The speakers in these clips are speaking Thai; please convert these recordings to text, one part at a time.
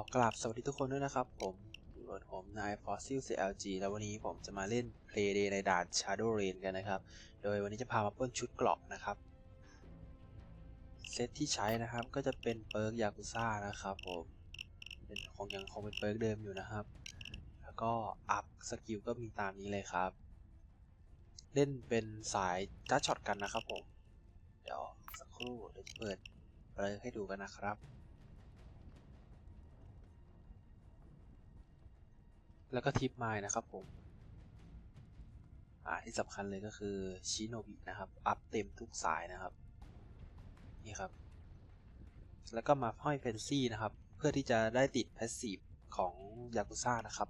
อกราบสวัสดีทุกคนด้วยนะครับ ผมอยู่กับผมนาย Fossil CLG แล้ววันนี้ผมจะมาเล่น Play Day ในด่าน Shadow Rain กันนะครับ โดยวันนี้จะพามาปล้นชุดเกราะนะครับ เซตที่ใช้นะครับก็จะเป็นเปิร์กยากุซ่านะครับผมเป็นคงยังคงเป็นเปิร์กเดิมอยู่นะครับ แล้วก็อัพสกิลก็มีตามนี้เลยครับ เล่นเป็นสายการ์ดช็อตกันนะครับผม เดี๋ยวสักครู่เดี๋ยวจะเปิดเปิร์กให้ดูกันนะครับ แล้วก็ทิปไมล์นะครับผมอ่าที่สำคัญเลยก็คือชิโนบินะครับ อัพเต็มทุกสายนะครับ นี่ครับ แล้วก็มาห้อยเพนซี่นะครับ เพื่อที่จะได้ติดแพสซีฟของยากุซ่านะครับ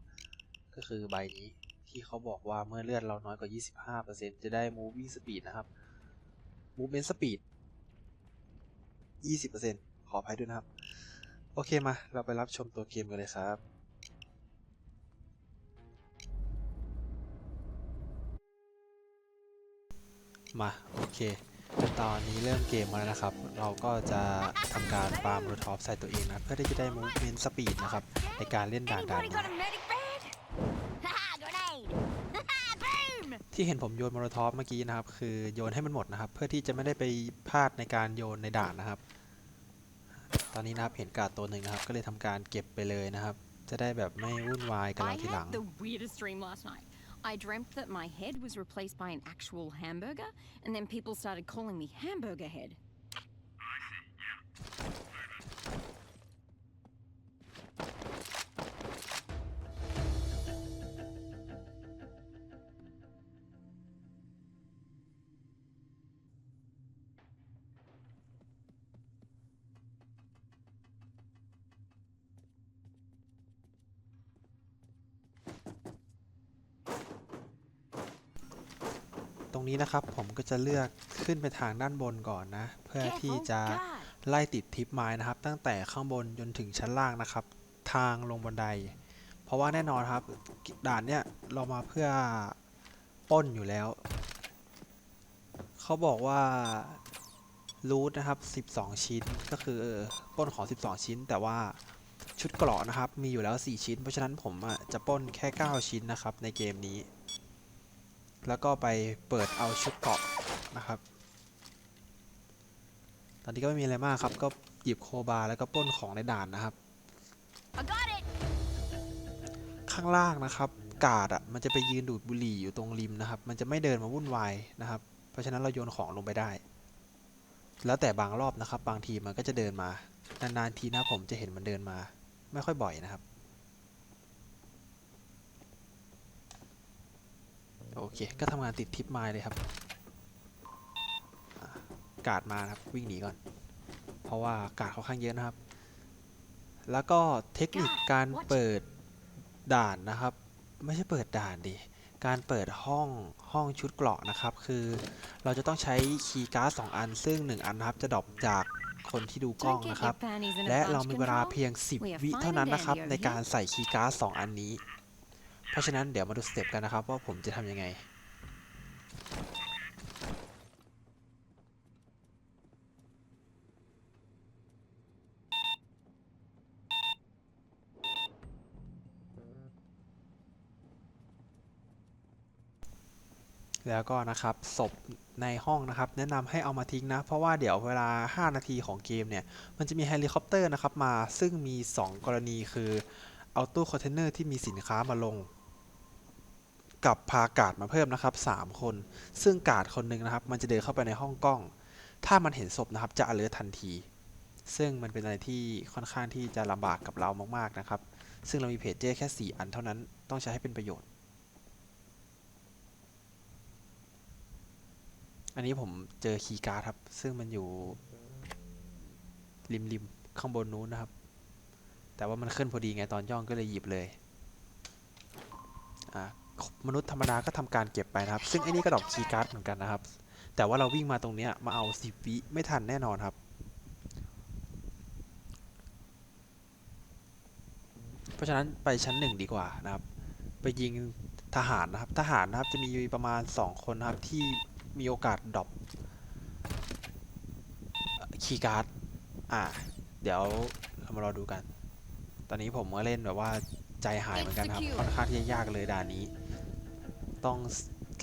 ก็คือใบนี้ที่เขาบอกว่าเมื่อเลือดเราน้อยกว่า 25%จะได้ moving speed นะครับ movement speed 20%ขออภัยด้วยนะครับ โอเคมา เราไปรับชมตัวเกมกันเลยครับ มาโอเค ตอนนี้เริ่มเกมมาแล้วนะครับ เราก็จะทำการปาล์มโรทอปใส่ตัวเองนะ เพื่อที่จะได้มูฟเมนต์สปีดนะครับ ในการเล่นด่านด่านที่เห็นผมโยนมโรทอปเมื่อกี้นะครับ คือโยนให้มันหมดนะครับ เพื่อที่จะไม่ได้ไปพลาดในการโยนในด่านนะครับ ตอนนี้นะครับเห็นกาดตัวหนึ่งนะครับ ก็เลยทำการเก็บไปเลยนะครับ จะได้แบบไม่วุ่นวายกับเราทีหลัง I dreamt that my head was replaced by an actual hamburger, and then people started calling me Hamburger Head. รงนี้นะครับ ผมก็จะเลือกขึ้นไปทางด้านบนก่อนนะ เพื่อที่จะไล่ติดทิปไม้นะครับ ตั้งแต่ข้างบนจนถึงชั้นล่างนะครับ ทางลงบันได เพราะว่าแน่นอนครับ ด่านเนี้ยเรามาเพื่อป้นอยู่แล้ว เขาบอกว่ารูทนะครับ 12 ชิ้นก็คือป้นของ 12 ชิ้น แต่ว่าชุดเกราะนะครับ มีอยู่แล้ว 4 ชิ้น เพราะฉะนั้นผมอะจะป้นแค่ 9 ชิ้นนะครับในเกมนี้ แล้วก็ไปเปิดเอาชุดเกาะนะครับ ตอนนี้ก็ไม่มีอะไรมากครับ ก็หยิบโคบาแล้วก็ป้นของในด่านนะครับ ข้างล่างนะครับ กาดอะมันจะไปยืนดูดบุหรี่อยู่ตรงริมนะครับ มันจะไม่เดินมาวุ่นวายนะครับ เพราะฉะนั้นเราโยนของลงไปได้ แล้วแต่บางรอบนะครับ บางทีมันก็จะเดินมา นานๆทีนะผมจะเห็นมันเดินมา ไม่ค่อยบ่อยนะครับ โอเค ก็ทำงานติดทิปไม้เลยครับอะกาดมานะครับวิ่งหนีก่อน เพราะว่ากาดค่อนข้างเยอะนะครับ แล้วก็เทคนิคการเปิดด่านนะครับ ไม่ใช่เปิดด่านดิการเปิดห้องห้องชุดเกราะนะครับ คือเราจะต้องใช้คีย์การ์ดสองอัน ซึ่ง 1 อันนะครับจะดรอปจากคนที่ดูกล้อง Don't get นะครับ your panties in a และเรา bunch, มีเวลา control. เพียง We 10 are วิ fine เท่านั้น and นะครับ dandy ใน over การ here. ใส่คีย์การ์ดสองอันนี้ เพราะฉะนั้นเดี๋ยวมาดูสเต็ปกันนะครับ ว่าผมจะทำยังไง แล้วก็นะครับศพในห้องนะครับ แนะนำให้เอามาทิ้งนะ เพราะว่าเดี๋ยวเวลา 5 นาทีของเกมเนี่ย มันจะมีเฮลิคอปเตอร์นะครับมาซึ่งมี 2 กรณีคือเอาตู้คอนเทนเนอร์ที่มีสินค้ามาลง กับพากาดมาเพิ่มนะครับ 3 คน ซึ่งกาดคนหนึ่งนะครับ มันจะเดินเข้าไปในห้องกล้อง ถ้ามันเห็นศพนะครับ จะ alert ทันที ซึ่งมันเป็นอะไรที่ค่อนข้างที่จะลำบากกับเรามากๆนะครับ ซึ่งเรามีเพจเจแค่ 4 อันเท่านั้น ต้องใช้ให้เป็นประโยชน์ อันนี้ผมเจอคีย์การ์ดครับ ซึ่งมันอยู่ริมริมๆข้างบนนู้นนะครับ แต่ว่ามันขึ้นพอดีไงตอนย่องก็เลยหยิบเลย อ่า มนุษย์ธรรมดาก็ทำการเก็บไปนะครับ ซึ่งไอ้นี่ก็ดอกคีย์การ์ดเหมือนกันนะครับ แต่ว่าเราวิ่งมาตรงเนี้ยมาเอาสิบวิไม่ทันแน่นอนครับ เพราะฉะนั้นไปชั้นหนึ่งดีกว่านะครับ ไปยิงทหารนะครับ ทหารนะครับจะมีประมาณ 2 คนนะครับที่มีโอกาสดรอปคีย์การ์ด อ่า เดี๋ยวเรามารอดูกัน ตอนนี้ผมก็เล่นแบบว่าใจหายเหมือนกันครับ ค่อนข้างที่จะยากเลยด่านนี้ ต้อง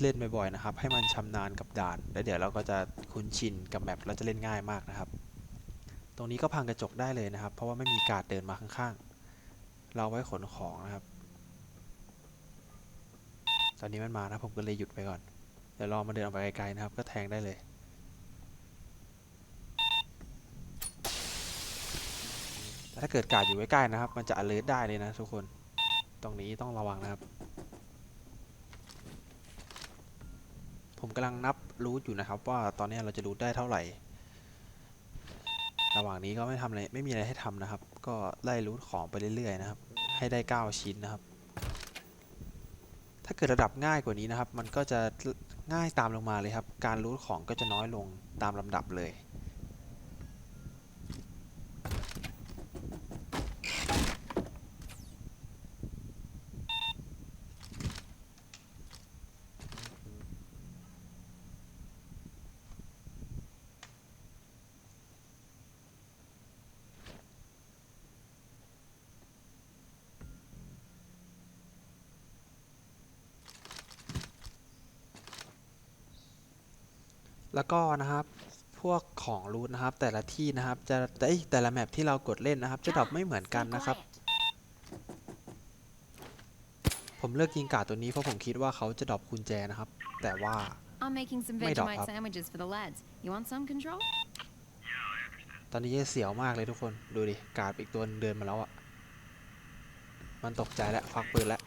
เล่นบ่อยๆนะครับ ให้มันชำนาญกับด่าน แล้วเดี๋ยวเราก็จะคุ้นชินกับแมปเราจะเล่นง่ายมากนะครับ ตรงนี้ก็พังกระจกได้เลยนะครับ เพราะว่าไม่มีการ์ดเดินมาข้างๆ เราไว้ขนของนะครับ ตอนนี้มันมานะผมก็เลยหยุดไปก่อน เดี๋ยวรอมาเดินออกไปไกลๆนะครับ ก็แทงได้เลยแต่ถ้าเกิดการ์ดอยู่ใกล้ๆนะครับ มันจะ alert ได้เลยนะทุกคน ตรงนี้ต้องระวังนะครับ ผมกำลังนับรูทอยู่นะครับ ว่าตอนนี้เราจะรูทได้เท่าไหร่ ระหว่างนี้ก็ไม่ทำอะไรไม่มีอะไรให้ทำนะครับ ก็ไล่รูทของไปเรื่อยๆนะครับ ให้ได้ 9 ชิ้นนะครับ ถ้าเกิดระดับง่ายกว่านี้นะครับ มันก็จะง่ายตามลงมาเลยครับ การรูทของก็จะน้อยลงตามลำดับเลย แล้วก็นะครับพวกของรูทนะครับแต่ละที่นะครับจะเอ้ยแต่ละแมปที่เรากดเล่นนะครับ จะดรอปไม่เหมือนกันนะครับ ผมเลือกยิงกาดตัวนี้เพราะผมคิดว่าเขาจะดรอปกุญแจนะครับ แต่ว่า I'm making some Wait up, Vegemite up. sandwiches for the lads. You want some control? ตอนนี้เสียวมากเลยทุกคน ดูดิ กาดอีกตัวหนึ่งเดินมาแล้วอะ่ะ มันตกใจแล้วควักปืนแล้ว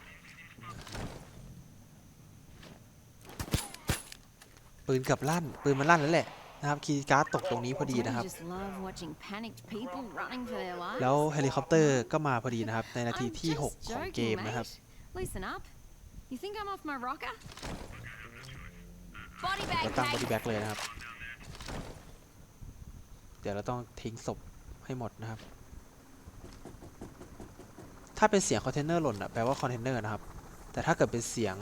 ปืนเกับลั่น ปืนมันลั่นแล้วแหละนะครับคีย์การ์ดตกตรงนี้พอดี Don't you นะครับ just love watching panicked people running for their lives? แล้วเฮลิคอปเตอร์ก็มาพอดีนะครับ ในนาที I'm ที่ just 6ของเก joking, มนะครับ mate. Listen up. You think I'm off my rocker? Body เรา bag, ตั้งบอ mate. ดี้แบ็กเลยนะครับ เดี๋ยวเราต้องทิ้งศพให้หมดนะครับ ถ้าเป็นเสียงคอนเทนเนอร์หล่นอะแปลว่าคอนเทนเนอร์นะครับ แต่ถ้าเกิดเป็นเสียง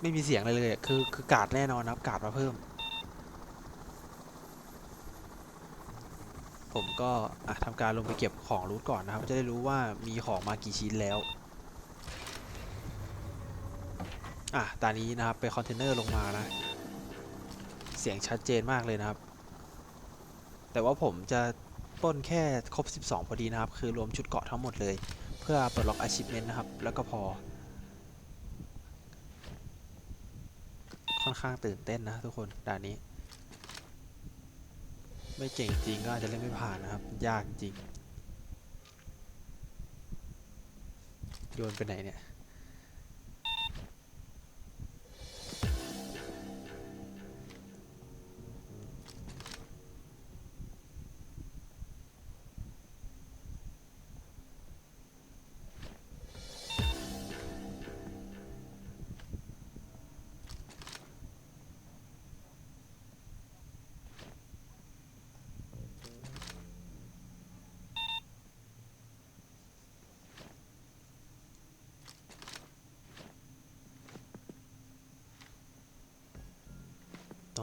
ไม่มีเสียงอะไรเลยคือคือกาดแน่นอนนะครับกาดมาเพิ่ม ผมก็ทำการลงไปเก็บของรูทก่อนนะครับ จะได้รู้ว่ามีของมากี่ชิ้นแล้วอะตอนนี้นะครับเป็นคอนเทนเนอร์ลงมานะ เสียงชัดเจนมากเลยนะครับ แต่ว่าผมจะปล้นแค่ครบ 12 พอดีนะครับ คือรวมชุดเกาะทั้งหมดเลย เพื่อปลดล็อก achievement นะครับ แล้วก็พอ ค่อนข้างตื่นเต้นนะทุกคนด่านนี้ ไม่เก่งจริงก็อาจจะเล่นไม่ผ่านนะครับ ยากจริง โยนไปไหนเนี่ย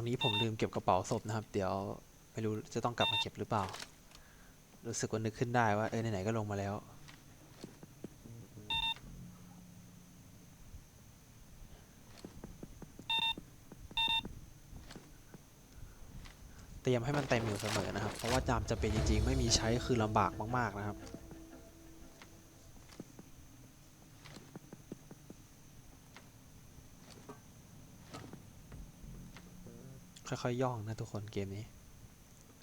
รงนี้ผมลืมเก็บกระเป๋าศพนะครับ เดี๋ยวไม่รู้จะต้องกลับมาเก็บหรือเปล่า รู้สึกว่านึกขึ้นได้ว่าเออไหนๆก็ลงมาแล้ว เตรียมให้มันเต็มอยู่เสมอนะครับ เพราะว่าจามจะเป็นจริงๆ ไม่มีใช้คือลำบากมาก ๆนะครับ ค่อยๆย่องนะทุกคนเกมนี้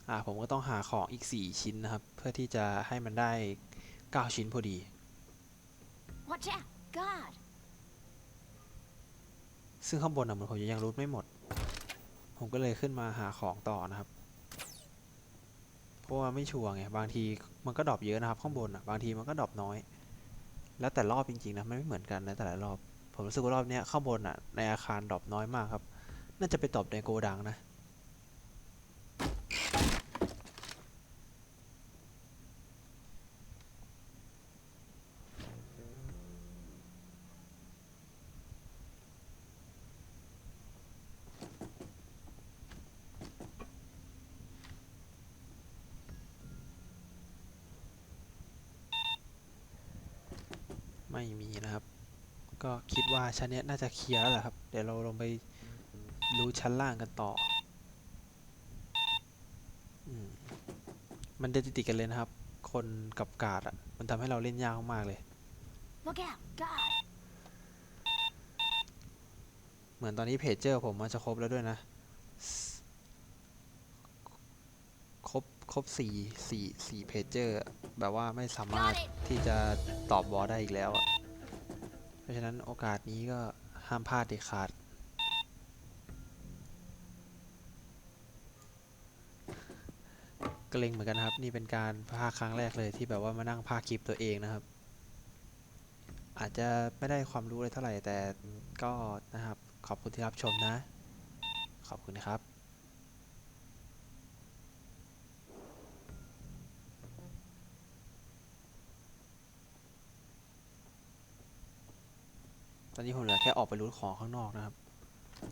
อ่าผมก็ต้องหาของอีก 4 ชิ้นนะครับ เพื่อที่จะให้มันได้ 9 ชิ้นพอดี Watch out. God. ซึ่งข้างบนอะมันผมยังรูทไม่หมด ผมก็เลยขึ้นมาหาของต่อนะครับ เพราะว่าไม่ชัวร์ไง บางทีมันก็ดรอปเยอะนะครับ ข้างบนอะ บางทีมันก็ดรอปน้อย แล้วแต่รอบจริงๆนะมันไม่เหมือนกันนะแต่ละรอบ ผมรู้สึกว่ารอบเนี้ยข้างบนอะในอาคารดรอปน้อยมากครับ น่าจะไปตอบในโกดังนะ ไม่มีนะครับ ก็คิดว่าชั้นนี้น่าจะเคลียร์แล้วครับ เดี๋ยวเราลงไป รู้ชั้นล่างกันต่ออืมมันเดินติดๆกันเลยนะครับ คนกับกาดอะมันทำให้เราเล่นยากมากๆเลย Look out, God! เหมือนตอนนี้เพจเจอร์ผมมันจะครบแล้วด้วยนะ ครบครบสี่สี่สี่เพจเจอร์แบบว่าไม่สามารถที่จะตอบบอสได้อีกแล้วอะเพราะฉะนั้นโอกาสนี้ก็ห้ามพลาดเด็ดขาด เกรงเหมือนกันนะครับ นี่เป็นการพากครั้งแรกเลยที่แบบว่ามานั่งพากคลิปตัวเองนะครับ อาจจะไม่ได้ความรู้อะไรเท่าไหร่แต่ก็นะครับ ขอบคุณที่รับชมนะ ขอบคุณนะครับตอนนี้ผมเหลือแค่ออกไปรูทของข้างนอกนะครับ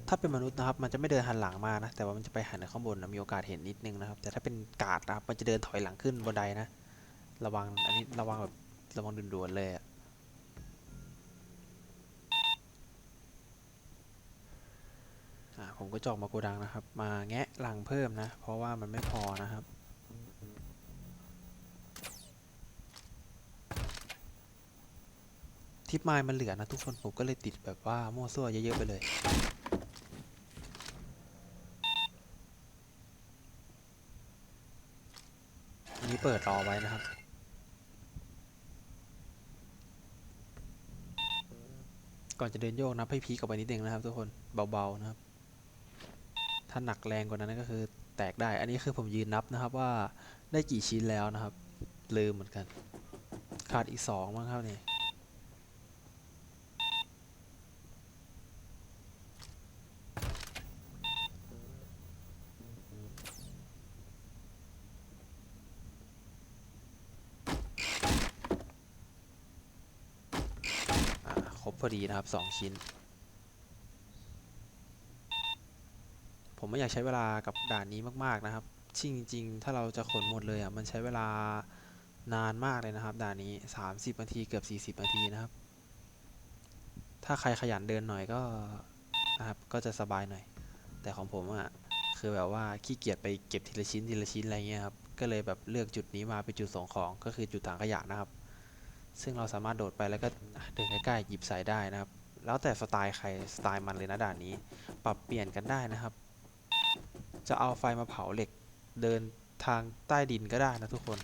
ถ้าเป็นมนุษย์นะครับ มันจะไม่เดินหันหลังมานะ แต่ว่ามันจะไปหันข้างบนนะมีโอกาสเห็นนิดนึงนะครับ แต่ถ้าเป็นกาดนะครับ มันจะเดินถอยหลังขึ้นบนไดนะ ระวัง อันนี้ระวังแบบระวังด่วนๆเลยอะอ่าผมก็จอกมาโกดังนะครับ มาแงะรังเพิ่มนะ เพราะว่ามันไม่พอนะครับทิปไมล์มันเหลือนะทุกคนผมก็เลยติดแบบว่ามั่วซั่วเยอะๆไปเลย ที่เปิดรอไว้นะครับ ก่อนจะเดินโยกนับให้พีกออกไปนิดนึงนะครับทุกคนเบาๆนะครับ ถ้าหนักแรงกว่านั้นก็คือแตกได้ อันนี้คือผมยืนนับนะครับว่าได้กี่ชิ้นแล้วนะครับ ลืมเหมือนกัน ขาดอีกสองมั้งครับนี่อ่าคร บพอดีนะครับสองชิ้น ผมไม่อยากใช้เวลากับด่านนี้มาก ๆ นะครับจริง ๆ ถ้าเราจะขนหมดเลยอะมันใช้เวลานานมากเลยนะครับ ด่านนี้ 30นาทีเกือบ 40นาทีนะครับ ถ้าใครขยันเดินหน่อยก็นะครับก็จะสบายหน่อย แต่ของผมอะคือแบบว่าขี้เกียจไปเก็บทีละชิ้นทีละชิ้นอะไรเงี้ยครับก็เลยแบบเลือกจุดนี้มาเป็นจุดส่งของก็คือจุดถังขยะนะครับ ซึ่งเราสามารถโดดไปแล้วก็เดินใกล้ๆหยิบสายได้นะครับ แล้วแต่สไตล์ใครสไตล์มันเลยนะด่านนี้ ปรับเปลี่ยนกันได้นะครับ จะเอาไฟมาเผาเหล็ก เดินทางใต้ดินก็ได้นะทุกคน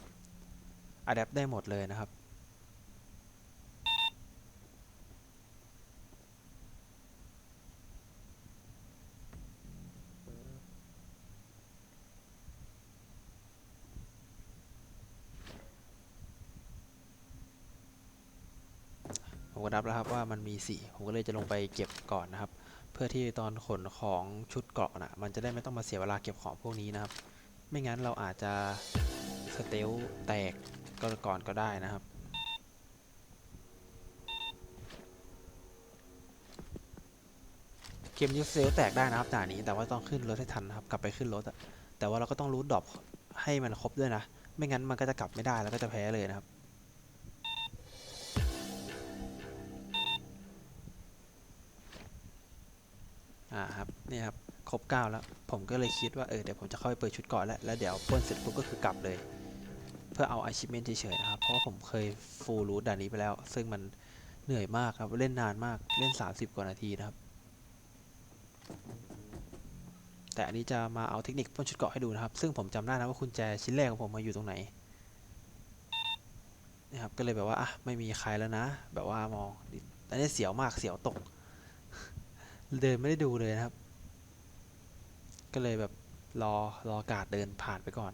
อัดแอปได้หมดเลยนะครับ ผมก็นับแล้วครับว่ามันมีสี่ผมก็เลยจะลงไปเก็บก่อนนะครับ เพื่อที่ตอนขนของชุดเกราะนะมันจะได้ไม่ต้องมาเสียเวลาเก็บของพวกนี้นะครับ ไม่งั้นเราอาจจะสเตลแตกก็ก่อนก็ได้นะครับเกมนี้สเตลแตกได้นะครับด่านนี้แต่ว่าต้องขึ้นรถให้ทันนะครับกลับไปขึ้นรถอะแต่ว่าเราก็ต้องรูทดรอปให้มันครบด้วยนะ ไม่งั้นมันก็จะกลับไม่ได้แล้วก็จะแพ้เลยนะครับ นี่ครับครบ9แล้ว ผมก็เลยคิดว่าเออเดี๋ยวผมจะเข้าไปเปิดชุดเก่อนแล้ว แล้วเดี๋ยวปล้นเสร็จปุ๊บก็คือกลับเลย เพื่อเอา achievement เฉยๆนะครับ เพราะผมเคย full root ด่านนี้ไปแล้ว ซึ่งมันเหนื่อยมากครับ เล่นนานมากเล่น 30 กว่านาทีนะครับ แต่อันนี้จะมาเอาเทคนิคปล้นชุดเกาะให้ดูนะครับ ซึ่งผมจำได้นะว่าคุณแจชิ้นแรกของผมมาอยู่ตรงไหนนะครับก็เลยแบบว่าอะไม่มีใครแล้วนะ แบบว่ามองอันนี้เสียวมากเสียวตก เดินไม่ได้ดูเลยนะครับ ก็เลยแบบรอรอกาดเดินผ่านไปก่อน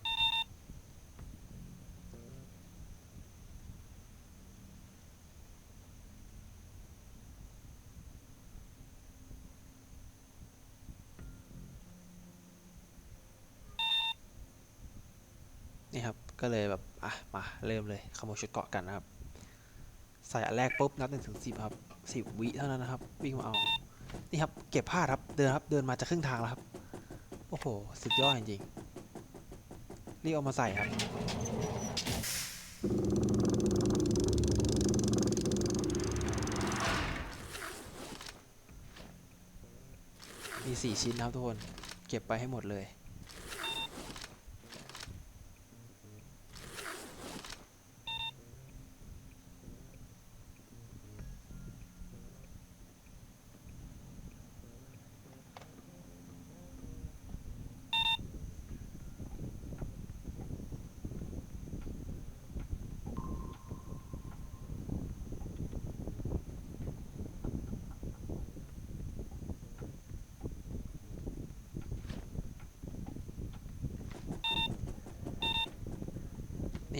นี่ครับ ก็เลยแบบ อะ มา เริ่มเลยขโมยชุดเกาะกันนะครับ ใส่อันแรกปุ๊บ นับหนึ่งถึงสิบครับสิบวิเท่านั้นนะครับ วิ่งมาเอา นี่ครับ เก็บผ้าครับ เดินครับ เดินมาจะครึ่งทางแล้วครับ โอ้โห สุดยอดจริงๆรีบเอามาใส่ครับ มีสี่ชิ้นครับทุกคน เก็บไปให้หมดเลย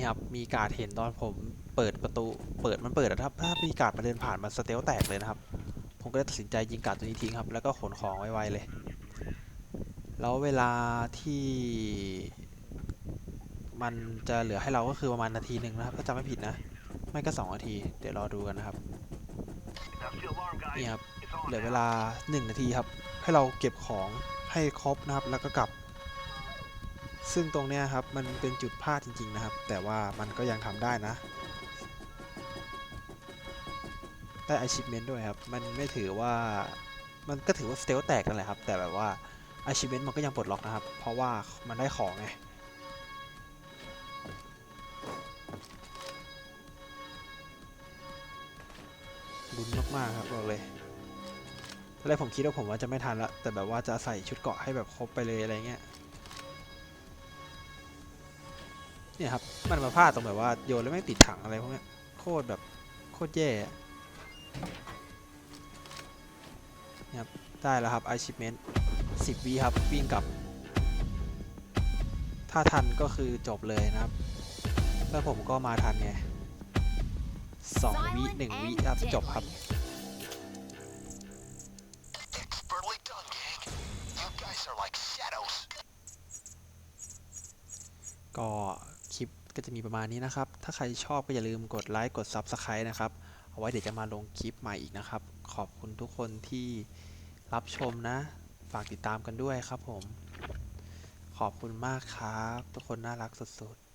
นี่ครับ มีกาดเห็นตอนผมเปิดประตู เปิดมันเปิดอะครับ ถ้ามีกาดมาเดินผ่านมันสเตลแตกเลยนะครับ ผมก็เลยตัดสินใจยิงกาดตัวนี้ทิ้งครับ แล้วก็ขนของไวๆเลย แล้วเวลาที่มันจะเหลือให้เราก็คือประมาณนาทีหนึ่งนะครับ ถ้าจำไม่ผิดนะ ไม่ก็สองนาที เดี๋ยวรอดูกันนะครับ นี่ครับ เหลือเวลา1นาทีครับ ให้เราเก็บของให้ครบนะครับ แล้วก็กลับ ซึ่งตรงเนี้ยครับมันเป็นจุดพลาดจริง ๆ นะครับ แต่ว่ามันก็ยังทำได้นะได้ achievement ด้วยครับ มันไม่ถือว่า มันก็ถือว่า s t ต l แตกนั่นแหละครับ แต่แบบว่า achievement มันก็ยังปลดล็อกนะครับ เพราะว่ามันได้ของไง ลุ้นมาก ๆ ครับบอกเลยตอนแรกผมคิดว่าผมว่าจะไม่ทันละ แต่แบบว่าจะใส่ชุดเกาะให้แบบครบไปเลยอะไรเงี้ย เนี่ยครับ มันมาพลาดตรงแบบว่าโยนแล้วไม่งติดถังอะไรพวกเนี้ยโคตรแบบโคตรแย่อะเนี่ยครับได้แล้วครับ achievement 10วิครับ วิ่งกลับ ถ้าทันก็คือจบเลยนะครับ แล้วผมก็มาทันไงสองวิหนึ่งวิครับจบครับ Expertly done, gang. You guys are like shadows. ก็คลิป ก็จะมีประมาณนี้นะครับ ถ้าใครชอบก็อย่าลืมกดไลค์กด Subscribe นะครับ เอาไว้เดี๋ยวจะมาลงคลิปใหม่อีกนะครับ ขอบคุณทุกคนที่รับชมนะ ฝากติดตามกันด้วยครับผม ขอบคุณมากครับ ทุกคนน่ารักสุดๆ